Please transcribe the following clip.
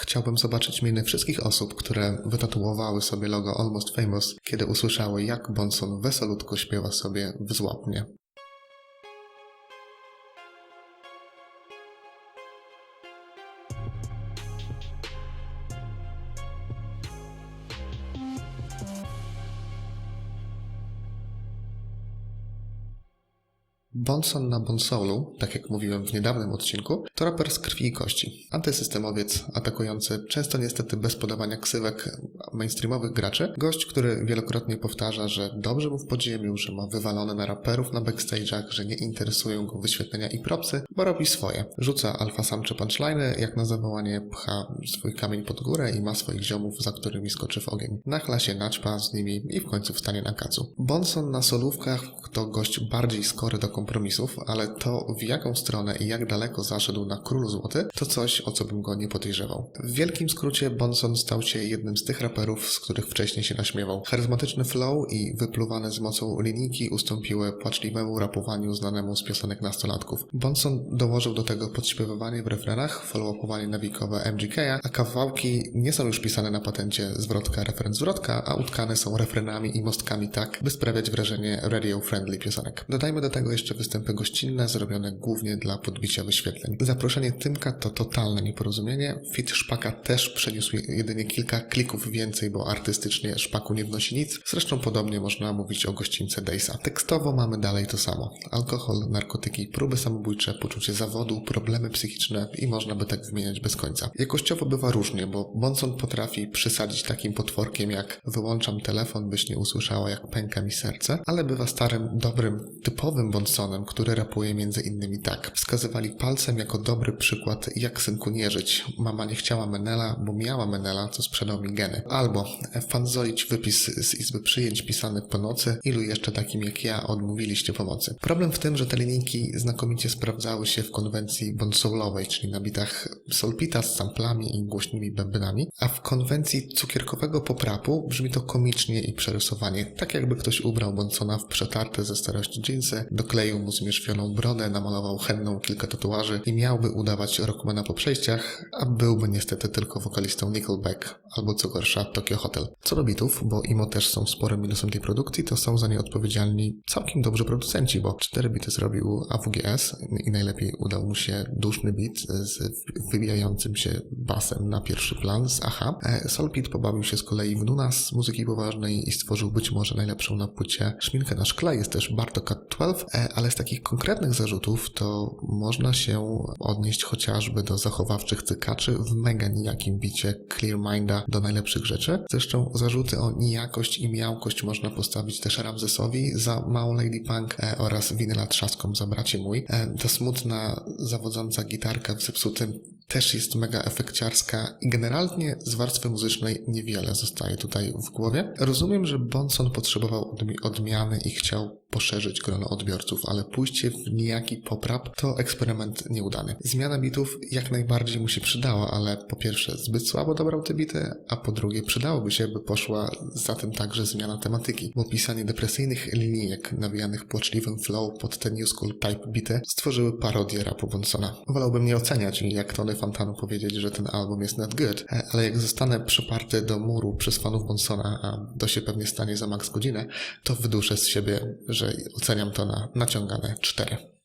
Chciałbym zobaczyć miny wszystkich osób, które wytatuowały sobie logo Almost Famous, kiedy usłyszały, jak Bonson wesolutko śpiewa sobie w złapnie. Bonson na Bonsolu, tak jak mówiłem w niedawnym odcinku, to raper z krwi i kości. Antysystemowiec, atakujący, często niestety bez podawania ksywek mainstreamowych graczy. Gość, który wielokrotnie powtarza, że dobrze mu w podziemiu, że ma wywalone na raperów na backstage'ach, że nie interesują go wyświetlenia i propsy, bo robi swoje. Rzuca alfa samcze punchliny, jak na zawołanie pcha swój kamień pod górę i ma swoich ziomów, za którymi skoczy w ogień. Nachla się, naćpa z nimi i w końcu wstanie na kacu. Bonson na solówkach to gość bardziej skory do kompromisów, ale to w jaką stronę i jak daleko zaszedł na król złoty, to coś, o co bym go nie podejrzewał. W wielkim skrócie Bonson stał się jednym z tych raperów, z których wcześniej się naśmiewał. Charyzmatyczny flow i wypluwane z mocą linijki ustąpiły płaczliwemu rapowaniu znanemu z piosenek nastolatków. Bonson dołożył do tego podśpiewywanie w refrenach, follow-upowanie nawikowe MGK, a kawałki nie są już pisane na patencie zwrotka, refren, zwrotka, a utkane są refrenami i mostkami tak, by sprawiać wrażenie radio-friendly piosenek. Dodajmy do tego jeszcze występy gościnne, zrobione głównie dla podbicia wyświetleń. Zaproszenie Tymka to totalne nieporozumienie. Fit Szpaka też przeniósł jedynie kilka klików więcej, bo artystycznie Szpaku nie wnosi nic. Zresztą podobnie można mówić o goścince Dejsa. Tekstowo mamy dalej to samo. Alkohol, narkotyki, próby samobójcze, poczucie zawodu, problemy psychiczne i można by tak wymieniać bez końca. Jakościowo bywa różnie, bo Bonson potrafi przysadzić takim potworkiem jak wyłączam telefon, byś nie usłyszała jak pęka mi serce, ale bywa starym, dobrym, typowym Bonsonem, który rapuje między innymi tak. Wskazywali palcem jako dobry przykład jak synku nie żyć. Mama nie chciała Menela, bo miała Menela, co sprzedał mi geny. Albo fanzolić wypis z izby przyjęć pisany po nocy, ilu jeszcze takim jak ja odmówiliście pomocy. Problem w tym, że te linijki znakomicie sprawdzały się w konwencji bonsoulowej, czyli na bitach solpita z samplami i głośnymi bębnami, a w konwencji cukierkowego poprapu brzmi to komicznie i przerysowanie, tak jakby ktoś ubrał Bonsona w przetarte ze starości dżinsy, dokleił mu zmierzwioną brodę, namalował henną kilka tatuaży i miałby udawać rockmana po przejściach, a byłby niestety tylko wokalistą Nickelback albo co gorsza Tokyo Hotel. Co do bitów, bo imo też są sporym minusem tej produkcji, to są za nie odpowiedzialni całkiem dobrzy producenci, bo cztery bity zrobił AWGS i najlepiej udał mu się duszny bit z wybijającym się basem na pierwszy plan z AHA. E, Solpit pobawił się z kolei w Nuna z muzyki poważnej i stworzył być może najlepszą na płycie szminkę na szkle, jest też Bartok 12, e, ale z takich konkretnych zarzutów to można się odnieść chociażby do zachowawczych cykaczy w mega nijakim bicie Clear Minda do najlepszych rzeczy. Zresztą zarzuty o nijakość i miałkość można postawić też Ramzesowi za małą Lady Punk e, oraz Winyla Trzaską za bracie mój. Ta smutna, zawodząca gitarka w zepsutym też jest mega efekciarska i generalnie z warstwy muzycznej niewiele zostaje tutaj w głowie. Rozumiem, że Bonson potrzebował odmi- odmiany i chciał poszerzyć grono odbiorców, ale pójście w nijaki poprap to eksperyment nieudany. Zmiana bitów jak najbardziej mu się przydała, ale po pierwsze zbyt słabo dobrał te bity, a po drugie przydałoby się, by poszła za tym także zmiana tematyki, bo pisanie depresyjnych linijek nawijanych płaczliwym flow pod te new school type bity stworzyły parodię rapu Bonsona. Wolałbym nie oceniać jak Tony Fantano powiedzieć, że ten album jest not good, e, ale jak zostanę przyparty do muru przez fanów Bonsona, a to się pewnie stanie za max godzinę, to wyduszę z siebie, że oceniam to na naciągane 4.